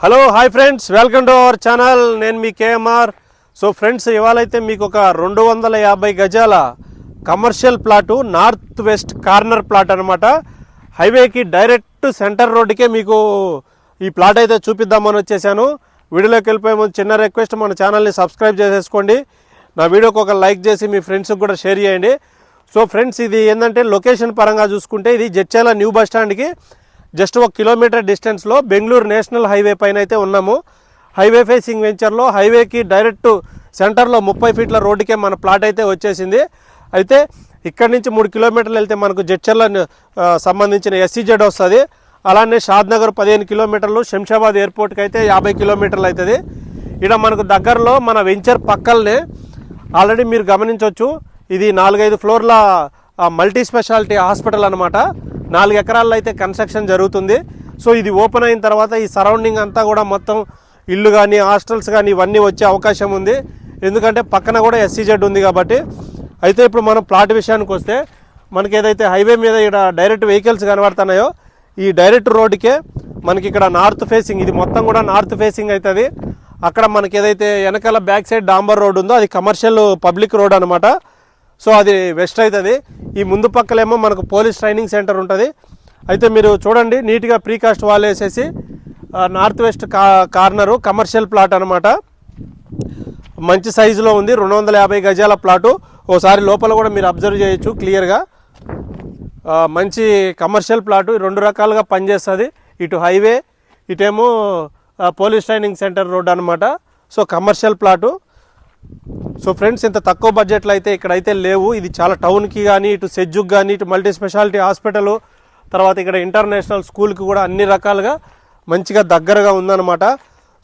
Hello hi friends welcome to our channel నేను మీ K M R. So friends ఇవాళైతే మీకు ఒక రెండు వందల యాభై గజాల commercial plot north west corner plot అనమాట హైవేకి డైరెక్ట్ సెంటర్ రోడ్డుకే మీకు ఈ ప్లాట్ అయితే చూపిద్దామని వచ్చేసాను. వీడియోలోకి వెళ్ళిపోయే ముందు చిన్న రిక్వెస్ట్ మన ఛానల్ని సబ్స్క్రైబ్ చేసేసుకోండి. నా వీడియోకి ఒక లైక్ చేసి మీ ఫ్రెండ్స్కి కూడా షేర్ చేయండి. సో ఫ్రెండ్స్ ఇది ఏంటంటే లొకేషన్ పరంగా చూసుకుంటే ఇది జడ్చేల న్యూ బస్ స్టాండ్కి జస్ట్ ఒక కిలోమీటర్ డిస్టెన్స్లో బెంగళూరు నేషనల్ హైవే పైన అయితే ఉన్నాము. హైవే ఫేసింగ్ వెంచర్లో హైవేకి డైరెక్ట్ సెంటర్లో ముప్పై ఫీట్ల రోడ్డుకే మన ప్లాట్ అయితే వచ్చేసింది. అయితే ఇక్కడి నుంచి మూడు కిలోమీటర్లు వెళ్తే మనకు జడ్చర్ల సంబంధించిన ఎస్సీజెడ్ వస్తుంది. అలానే షాద్ నగర్ పదిహేను కిలోమీటర్లు శంషాబాద్ ఎయిర్పోర్ట్కి అయితే యాభై కిలోమీటర్లు అవుతుంది ఇక్కడ మనకు దగ్గరలో మన వెంచర్ పక్కలనే ఆల్రెడీ మీరు గమనించవచ్చు ఇది నాలుగైదు ఫ్లోర్ల మల్టీ స్పెషాలిటీ హాస్పిటల్ అనమాట నాలుగు ఎకరాల్లో అయితే కన్స్ట్రక్షన్ జరుగుతుంది. సో ఇది ఓపెన్ అయిన తర్వాత ఈ సరౌండింగ్ అంతా కూడా మొత్తం ఇల్లు కానీ హాస్టల్స్ కానీ ఇవన్నీ వచ్చే అవకాశం ఉంది. ఎందుకంటే పక్కన కూడా ఎస్సీజెడ్ ఉంది కాబట్టి. అయితే ఇప్పుడు మనం ప్లాట్ విషయానికి వస్తే మనకి ఏదైతే హైవే మీద ఇక్కడ డైరెక్ట్ వెహికల్స్ కనబడుతున్నాయో ఈ డైరెక్ట్ రోడ్డుకే మనకి ఇక్కడ నార్త్ ఫేసింగ్ ఇది మొత్తం కూడా నార్త్ ఫేసింగ్ అవుతుంది అక్కడ మనకి ఏదైతే వెనకాల బ్యాక్ సైడ్ డాంబర్ రోడ్ ఉందో అది కమర్షియల్ పబ్లిక్ రోడ్ అనమాట సో అది వెస్ట్ అవుతుంది. ఈ ముందు పక్కలేమో మనకు పోలీస్ ట్రైనింగ్ సెంటర్ ఉంటుంది. అయితే మీరు చూడండి నీట్గా ప్రీకాస్ట్ వాల్ వేసేసి నార్త్ వెస్ట్ కా కార్నరు కమర్షియల్ ప్లాట్ అనమాట మంచి సైజులో ఉంది రెండు వందల యాభై గజాల ప్లాటు ఓసారి లోపల కూడా మీరు అబ్జర్వ్ చేయొచ్చు క్లియర్గా మంచి కమర్షియల్ ప్లాటు రెండు రకాలుగా పనిచేస్తుంది. ఇటు హైవే ఇటేమో పోలీస్ ట్రైనింగ్ సెంటర్ రోడ్ అనమాట so commercial plot so friends ఇంత తక్కువ బడ్జెట్లో అయితే ఇక్కడైతే లేవు. ఇది చాలా టౌన్కి కానీ ఇటు సెజ్జుకి కానీ ఇటు మల్టీ స్పెషాలిటీ హాస్పిటల్ తర్వాత ఇక్కడ ఇంటర్నేషనల్ స్కూల్కి కూడా అన్ని రకాలుగా మంచిగా దగ్గరగా ఉందన్నమాట.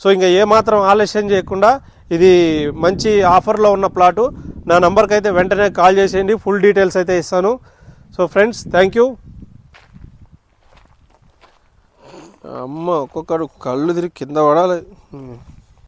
సో ఇంకా ఏమాత్రం ఆలస్యం చేయకుండా ఇది మంచి ఆఫర్లో ఉన్న ప్లాటు నా నంబర్కి అయితే వెంటనే కాల్ చేసేయండి. ఫుల్ డీటెయిల్స్ అయితే ఇస్తాను. సో ఫ్రెండ్స్ థ్యాంక్ యూ అమ్మ ఒక్కొక్కడు కళ్ళు తిరిగి కింద పడాలి.